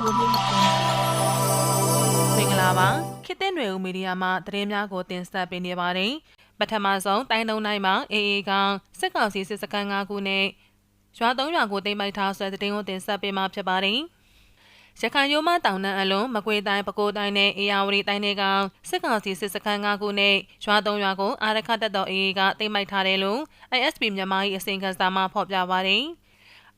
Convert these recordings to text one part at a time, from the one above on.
မင်္ဂလာပါခေတ်သစ်နွယ်ဦးမီဒီယာမှသတင်းများကိုတင်ဆက်ပေးနေပါတယ်ပထမဆုံးတိုင်းလုံးတိုင်းမှာအေအေကောင်စစ်ကောင်စီစစ်စခန်း၅ခုနဲ့ရွာသုံးရွာကိုတိမ့်မိုက်ထားဆွဲသတင်းကိုတင်ဆက်ပေးမှာဖြစ်ပါတယ်ရခိုင်ရိုးမတောင်တန်းအလွန်မကွေတိုင်းပဲခူးတိုင်းနဲ့အေယာဝတီတိုင်းတွေကစစ်ကောင်စီစစ်စခန်း၅ခုနဲ့ရွာသုံးရွာကိုအာရခတက်တော်အေအေကတိမ့်မိုက်ထားတယ်လို့ ISP မြန်မာ၏အစီအခံစာမှဖော်ပြပါတယ်။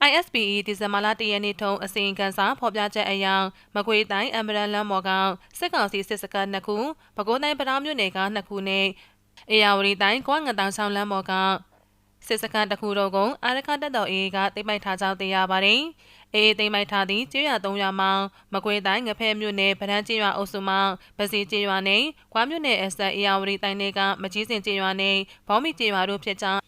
ISPE ဒီဇင်ဘာလ၁ရက်နေ့ထုံးအစီရင်ခံစာဖော်ပြချက်အရမကွေတိုင်းအမ်ဘရန်လမ်းမော်ကစစ်ကောင်စီစစ်စခန်းနှစ်ခုပဲခူးတိုင်းပထောင်မြို့နယ်ကနှစ်ခုနဲ့အေယာဝတီတိုင်းကွမ်ငတောင်ဆောင်လမ်းမော်ကစစ်စခန်းတစ်ခုတို့ကိုအာရခတက်တော်အေးကတိမ့်ပိုက်ထားကြောင်းသိရပါတယ်။အေးတိမ့်ပိုက်ထားသည့်ကျေးရွာ၃ရွာမှာမကွေးတိုင်းငဖဲမြို့နယ်ဗဒန်းကျေးရွာအုပ်စုမှဗစီကျေးရွာနဲ့ကွာမြို့နယ်အစက်အေယာဝတီတိုင်းတွေကမကြီးစင်ကျေးရွာနဲ့ဘောင်းမီကျေးရွာတို့ဖြစ်ကြောင်း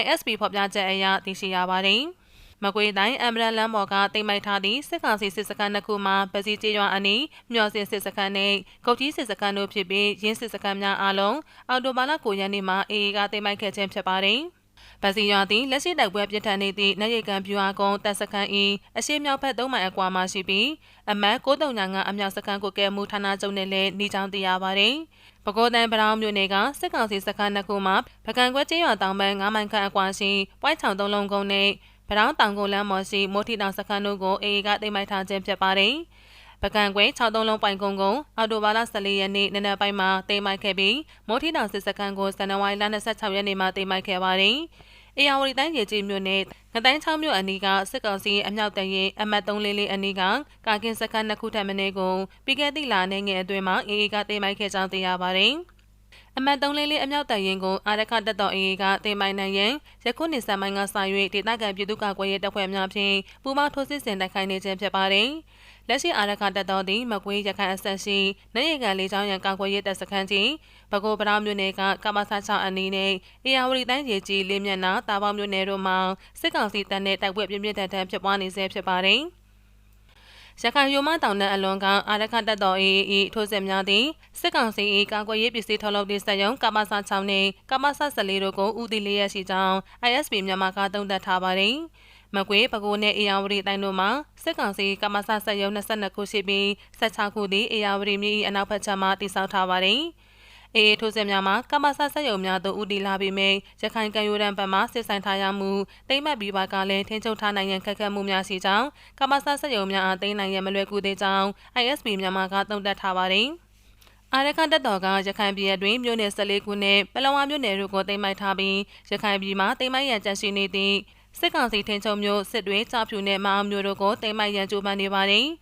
ISP ဖော်ပြချက်အရသိရှိရပါတယ်။ မကွေးတိုင်းအမ်ဘရန်လမ်းပေါ်ကတိမ်မိုက်ထားသည့်စစ်ကောင်စီစစ်စခန်းတစ်ခုမှာပစီကျေးရွာအနီးမျော်စင်စစ်စခန်းနဲ့ကုတ်ကြီးစစ်စခန်းတို့ဖြစ်ပြီးရင်းစစ်စခန်းများအလုံးအော်တိုဘာလ9ရက်နေ့မှာအေအေကတိမ်မိုက်ခဲ့ခြင်းဖြစ်ပါတယ်။ဗစီရွာသည်လက်ရှိတိုက်ပွဲပြစ်ထန်နေသည့်နိုင်ရိတ်ကန်ပြူဟာကုန်းတပ်စခန်း၏အရှိမြောက်ဘက်၃မိုင်အကွာမှရှိပြီးအမတ်939အမြောက်စခန်းကိုကဲမှုဌာနချုပ်နဲ့လည်းနှီးချောင်းသိရပါသည်။ပဲခူးတန်းပရောင်းမြို့နယ်ကစစ်ကောင်စီစခန်းနှစ်ခုမှာပကံကွဲကျေးရွာတောင်ပန်း9မိုင်ခန့်အကွာရှိပွိုက်ချောင်သုံးလုံးကုန်းနဲ့ ပရောင်းတောင်ကုန်းလမ်းမော်ရှိမိုးထီတောင်စခန်းတို့ကိုအေအေကသိမ်းပိုက်ထားခြင်းဖြစ်ပါတယ်။ပကံကွဲ63လုံးပိုင်ကုန်းကုန်းအော်တိုဘာလ14ရက်နေ့နနက်ပိုင်းမှာတိမ်မိုက်ခဲ့ပြီးမိုးထီတောင်စစ်စခန်းကိုဇန်နဝါရီလ26ရက်နေ့မှာတိမ်မိုက်ခဲ့ပါတယ်။အေယာဝတီတိုင်းရေကြီးမြို့နယ်ငတိုင်းချောင်းမြို့အနီးကစစ်ကောင်စီအမြောက်တရင်အမတ်344အနီးကကာကင်စခန်းနှစ်ခုထပ်မင်းကိုပြီးခဲ့သည့်လနေငယ်အတွင်းမှာအေအေကတိမ်မိုက်ခဲ့ကြောင်းသိရပါတယ်။ အမတ်3လေးလေးအမြောက်တရင်ကိုအာရခတက်တော်အေးကတင်ပိုင်နိုင်ရင်ယခုနှစ်ဆန်ပိုင်းကစ၍ဒေသခံပြည်သူ့ကာကွယ်ရေးတပ်ဖွဲ့များဖြင့်ပူးပေါင်းထိုးစစ်ဆင်တိုက်ခိုက်နေခြင်းဖြစ်ပါတယ်။လက်ရှိအာရခတက်တော်သည်မကွေးရခိုင်အဆက်ရှိနေရကန်လေးချောင်းရန်ကာကွယ်ရေးတပ်စခန်းကြီးဘကိုပရောင်းမြို့နယ်ကကမ္ဘာဆာချအနီးနဲ့အေယာဝတီတိုင်းရေကြီးလေးမျက်နှာတာပေါင်းမြို့နယ်တို့မှာစစ်ကောင်စီတပ်နဲ့တိုက်ပွဲပြင်းပြထန်ထန်ဖြစ်ပွားနေဆဲဖြစ်ပါတယ်။ ရခိုင်ရိုမတောင်နဲ့အလွန်ကအာရခတက်တော် AAE ထိုးစစ်များသည့်စစ်ကောင်စီ၏ကာကွယ်ရေးပစ္စည်းထုတ်လုပ်သည့်စက်ရုံကမ္ဘာဆာ6နှင့်ကမ္ဘာဆာ14တို့ကိုဦးတည်လျက်ရှိကြောင်း ISP မြန်မာကသုံးသပ်ထားပါသည်မကွေးပဲခူးနဲ့အေယာဝတီတိုင်းတို့မှာစစ်ကောင်စီကမ္ဘာဆာစက်ရုံ22ခုရှိပြီး16ခုသည်အေယာဝတီမြို့၏အနောက်ဘက်ခြမ်းမှတည်ဆောက်ထားပါသည်။ အေးထိုးစစ်များမှာကမ္ဘာဆဆက်ယုံများသို့ဦးတည်လာပြီးမြရခိုင်ကံရိုးတန်းဘက်မှစစ်ဆိုင်ထားရမှုတိမ့်မှတ်ပြီးပါကလည်းထင်းချုပ်ထားနိုင်ရန်ခက်ခဲမှုများရှိကြောင်းကမ္ဘာဆဆက်ယုံများအားသိမ်းနိုင်ရန်မလွယ်ကူသေးကြောင်း ISP မြန်မာကသုံးသပ်ထားပါတယ်အာရခတက်တော်ကရခိုင်ပြည်အတွင်းမြို့နယ်14ခုနဲ့ပလောဝမြို့နယ်တို့ကိုတိမ့်မိုက်ထားပြီးရခိုင်ပြည်မှာတိမ့်မိုက်ရန်ကြန့်ရှိနေသည့်စစ်ကောင်စီထင်းချုံမျိုးစစ်တွေကြောက်ဖြူနဲ့မအောင်မျိုးတို့ကိုတိမ့်မိုက်ရန်ကြိုးပမ်းနေပါတယ်။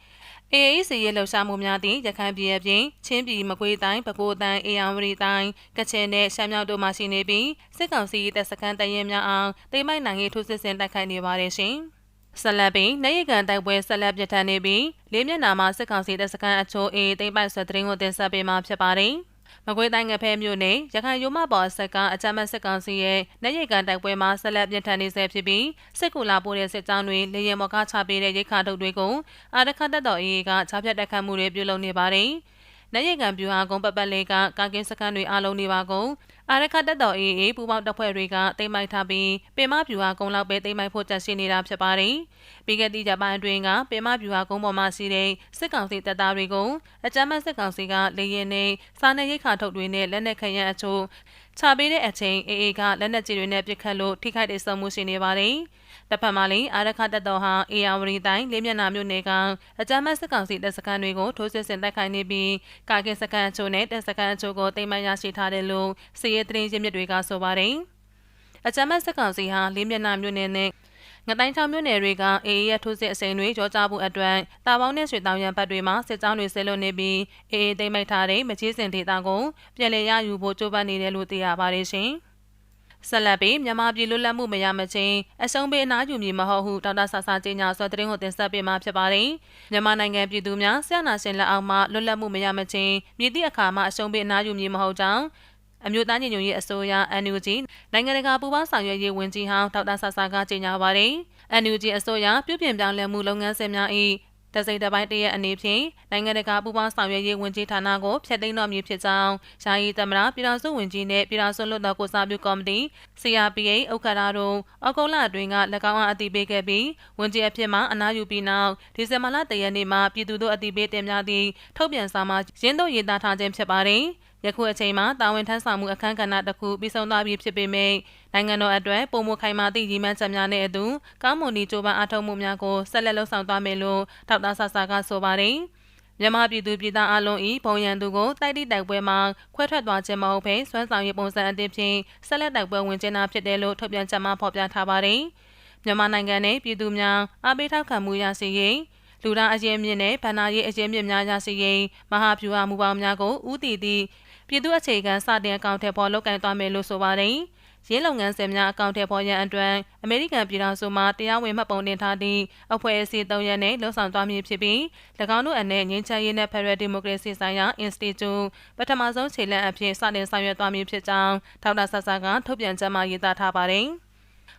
AAC ရဲ့လှုပ်ရှားမှုများသည့်ရခိုင်ပြည်အပြင်ချင်းပြည်မကွေးတိုင်းပဲခူးတိုင်းအေရန်ဝတီတိုင်းကချင်နဲ့ရှမ်းမြောက်တို့မှရှိနေပြီးစစ်ကောင်စီတပ်စခန်းတရင်များအောင်တိမိုက်နိုင်ရေးထိုးစစ်ဆင်တိုက်ခိုက်နေပါတယ်ရှင်။ဆက်လက်ပြီးနေရကန်တိုက်ပွဲဆက်လက်ပြတ်ထန်နေပြီးလေးမျက်နှာမှာစစ်ကောင်စီတပ်စခန်းအချို့အေးတိမ့်ပိုက်ဆွဲသတင်းကိုတင်ဆက်ပေးမှာဖြစ်ပါတယ်။ မကွေးတိုင်းငဖဲမြို့နယ်ရခိုင်ရိုးမပေါ်ဆက်ကအကြမ်းမဲ့စစ်ကောင်စီရဲ့နေရိတ်ကန်တိုက်ပွဲမှာဆက်လက်ပြင်းထန်နေဆဲဖြစ်ပြီးစစ်ကူလာပို့တဲ့စစ်ကြောင်းတွေလေရင်မော်ကချပေးတဲ့ရိတ်ခါထုတ်တွေကိုအာရခတ်တပ်တော်အေးကချဖြတ်တက်ခတ်မှုတွေပြုလုပ်နေပါတယ်။လက်ရည်ကန်ပြူဟာကုန်းပပတ်လေးကကာကင်းစခန်းတွေအားလုံးနေပါကုန် အာရခတက်တော်အေးအေးပူပေါင်းတပ်ဖွဲ့တွေကတိမ့်မိုက်ထားပြီးပင်မပြူဟာကုန်းလောက်ပဲတိမ့်မိုက်ဖို့ကြံရှိနေတာဖြစ်ပါတယ်ပြီးခဲ့သည့်ဂျပန်အတွင်းကပင်မပြူဟာကုန်းပေါ်မှာရှိတဲ့စစ်ကောင်စီတပ်သားတွေကိုအကြမ်းဖက်စစ်ကောင်စီကလေရင်နဲ့စားနေရိတ်ခါထုတ်တွေနဲ့လက်နက်ခရမ်းအချို့ချပေးတဲ့အချိန်အေအေကလက်နက်ကြီးတွေနဲ့ပစ်ခတ်လို့ထိခိုက်ဒေဆုံးမှုရှိနေပါတယ်။တစ်ဖက်မှာလည်းအာရခတက်တော်ဟာအေယာဝရီတိုင်းလေးမျက်နှာမြို့နယ်ကအကြမ်းဖက်စစ်ကောင်စီတပ်စခန်းတွေကိုထိုးစစ်ဆင်တိုက်ခိုက်နေပြီးကာကင်စခန်းအချို့နဲ့တပ်စခန်းအချို့ကိုတိမ်းမှရရှိထားတယ်လို့စီရဲသတင်းရင်းမြစ်တွေကဆိုပါတယ်။အကြမ်းဖက်စစ်ကောင်စီဟာလေးမျက်နှာမြို့နယ်နဲ့ငတိုင်းချောင်းမြို့နယ်တွေကအေအေရဲ့ထိုးစစ်အစိမ်းတွေကြောကြဖို့အတွက်တာပေါင်းနဲ့ရွှေတောင်ရံဘက်တွေမှာစစ်ကြောင်းတွေဆဲလွတ်နေပြီးအေအေသိမ်းမိတ်ထားတဲ့မကြီးစင်ဒေသကိုပြည်လည်ရယူဖို့ကြိုးပမ်းနေတယ်လို့သိရပါတယ်ရှင်။ဆက်လက်ပြီးမြန်မာပြည်လွတ်လပ်မှုမရမချင်းအဆုံးပေးအနားယူမည်မဟုတ်ဟုဒေါက်တာဆာဆာကြီးညာဆွဲသတင်းကိုတင်ဆက်ပေးမှာဖြစ်ပါတယ်။မြန်မာနိုင်ငံပြည်သူများဆရာနာရှင်လက်အောက်မှလွတ်လပ်မှုမရမချင်းမြည်သည့်အခါမှအဆုံးပေးအနားယူမည်မဟုတ်ကြောင်း အမျိုးသားညီညွတ်ရေးအစိုးရ NUG နိုင်ငံတကာပူးပေါင်းဆောင်ရွက်ရေးဝန်ကြီးဟောင်းဒေါက်တာဆာဆာကကြေညာပါတယ်။ NUG အစိုးရပြုပြင်ပြောင်းလဲမှုလုပ်ငန်းစဉ်များ၏တစိမ့်တစ်ပိုင်းတရက်အနေဖြင့်နိုင်ငံတကာပူးပေါင်းဆောင်ရွက်ရေးဝန်ကြီးဌာနကိုဖျက်သိမ်းတော်မူဖြစ်ကြောင်းယာယီသမ္မတပြည်ထောင်စုဝန်ကြီးနှင့်ပြည်ထောင်စုလွှတ်တော်ကိုစားပြုကော်မတီ CRPA ဥက္ကဋ္ဌတို့အကုလအတွင်းက၎င်းအားအတည်ပြုခဲ့ပြီးဝန်ကြီးအဖြစ်မှအနားယူပြီးနောက်ဒီဇင်ဘာလတရက်နေ့မှာပြည်သူတို့အတည်ပြုတင်ပြသည့်ထုတ်ပြန်စာမှာရင်းတို့ရေးသားထားခြင်းဖြစ်ပါတယ်။ ယခုအချိန်မှာတာဝန်ထမ်းဆောင်မှုအခမ်းကဏ္ဍတစ်ခုပြီးဆုံးသွားပြီဖြစ်ပေမယ့်နိုင်ငံတော်အတွက်ပုံမခိုင်မာသည့်ရည်မှန်းချက်များနဲ့အတူကောင်းမွန်သည့်ကြိုးပမ်းအားထုတ်မှုများကိုဆက်လက်လှုပ်ဆောင်သွားမယ်လို့ထောက်တာဆဆာကဆိုပါတယ်။မြန်မာပြည်သူပြည်သားအလုံးဤဘုံရန်သူကိုတိုက်တိတိုက်ပွဲမှာခွဲထွက်သွားခြင်းမဟုတ်ဘဲစွမ်းဆောင်ရည်ပုံစံအသစ်ဖြင့်ဆက်လက်တိုက်ပွဲဝင်ခြင်းသာဖြစ်တယ်လို့ထုတ်ပြန်ချက်မှာဖော်ပြထားပါတယ်။မြန်မာနိုင်ငံနဲ့ပြည်သူများအားပေးထောက်ခံမှုရရှိရေးလူသားအရေးမြင့်နဲ့ဗန္နာရေးအရေးမြင့်များရရှိရေးမဟာဗျူဟာမူပေါင်းများကိုဥတည်သည့် ပြည်သူအခြေခံစတင်အကောင့်ထဲပေါ်လုပ်ကိုင်သွားမယ်လို့ဆိုပါတယ်။ရင်းလုပ်ငန်းစဉ်များအကောင့်ထဲပေါ်ရန်အတွက်အမေရိကန်ပြည်ထောင်စုမှတရားဝင်မှတ်ပုံတင်ထားသည့်အဖွဲ့အစည်း၃ရပ်နဲ့လှုပ်ဆောင်သွားမည်ဖြစ်ပြီး၎င်းတို့အနက်ငင်းချမ်းရေးနဲ့ Federal Democracy ဆိုင်ရာ Institute ပထမဆုံးခြေလှမ်းအဖြစ်စတင်ဆောင်ရွက်သွားမည်ဖြစ်ကြောင်းထောက်တာဆဆာကထုတ်ပြန်ချက်မှာရေးသားထားပါတယ်။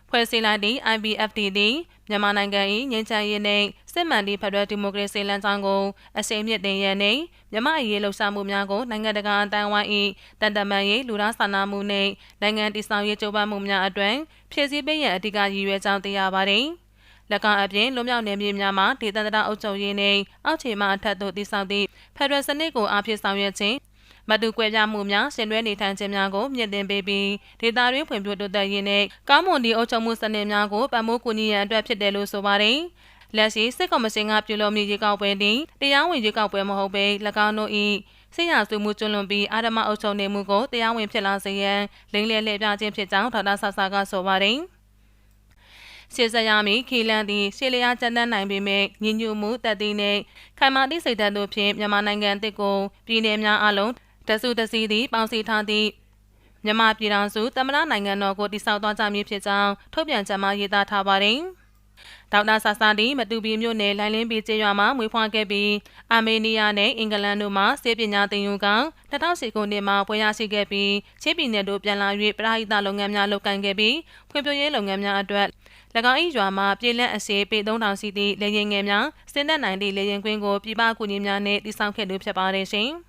ဖွဲ့စည်းလိုက်သည့် IBFD သည်မြန်မာနိုင်ငံ၏ငြိမ်းချမ်းရေးနှင့်စစ်မှန်သည့်ဖက်ဒရယ်ဒီမိုကရေစီလမ်းကြောင်းကိုအစိမ်းမြစ်တင်ရန်နှင့်မြန်မာအရေးလှုပ်ရှားမှုများကိုနိုင်ငံတကာအတိုင်းအဝိုင်း၏တန်တမန်ရေးလူသားစာနာမှုနှင့်နိုင်ငံတည်ဆောက်ရေးကြိုးပမ်းမှုများအတွင်ဖြည့်ဆည်းပေးရန်အဓိကရည်ရွယ်ကြောင်းသိရပါသည်၎င်းအပြင်လွန်မြောက်နယ်မြေများမှာဒေသန္တရအုပ်ချုပ်ရေးနှင့်အောက်ခြေမှအထက်သို့တည်ဆောက်သည့်ဖက်ဒရယ်စနစ်ကိုအားဖြင့်ဆောင်ရွက်ခြင်း မတူကွဲပြားမှုများရှင်တွဲနေထိုင်ခြင်းများကိုမြင့်တင်ပေးပြီးဒေသတွင်းဖွံ့ဖြိုးတိုးတက်ရေးနဲ့ကောင်းမွန်သည့်အုပ်ချုပ်မှုစနစ်များကိုပံ့ပိုးကူညီရန်အတွက်ဖြစ်တယ်လို့ဆိုပါတယ်။လက်ရှိစစ်ကော်မရှင်ကပြုလုပ်မည့်ရေကောက်ပွဲတွင်တရားဝင်ရေကောက်ပွဲမဟုတ်ဘဲ၎င်းတို့၏ဆရာဆွေမှုကျွလွန်ပြီးအာဓမအုပ်ချုပ်နေမှုကိုတရားဝင်ဖြစ်လာစေရန်လိမ့်လည်လှည့်ပြခြင်းဖြစ်ကြောင်းဒေါက်တာဆာဆာကဆိုပါတယ်။ရှေ့ဆက်ရမည်ခီလန်သည်ရှေ့လျားကျန်းတန်းနိုင်ပေမဲ့ညီညွတ်မှုတက်သည့်နှင့်ခိုင်မာသည့်စိတ်ဓာတ်တို့ဖြင့်မြန်မာနိုင်ငံအသစ်ကိုပြည်내များအလုံး တဆူတစီသည်ပေါင်းစည်းထားသည့်မြန်မာပြည်ထောင်စုတမနာနိုင်ငံတော်ကိုတည်ဆောက်သွားကြမည်ဖြစ်ကြောင်းထုတ်ပြန်ချက်မှာရေးသားထားပါတယ်။ဒေါက်တာဆာဆာဒီမတူပီမြို့နယ်လိုင်းလင်းပီကျေးရွာမှာမွေးဖွားခဲ့ပြီးအာမေးနီးယားနဲ့အင်္ဂလန်တို့မှစေပညာသင်ယူက2010ခုနှစ်မှာပွဲရရှိခဲ့ပြီးချင်းပြည်နယ်တို့ပြန်လာ၍ပရာဟိတလုပ်ငန်းများလုပ်ကိုင်ခဲ့ပြီးဖွံ့ဖြိုးရေးလုပ်ငန်းများအတွက်၎င်း၏ရွာမှာပြည်လက်အစီပေ3000စီသည့်လေရင်ငယ်များစင်းသက်နိုင်သည့်လေရင်ကွင်းကိုပြည်ပကူညီများနှင့်တည်ဆောက်ခဲ့လို့ဖြစ်ပါတယ်ရှင်။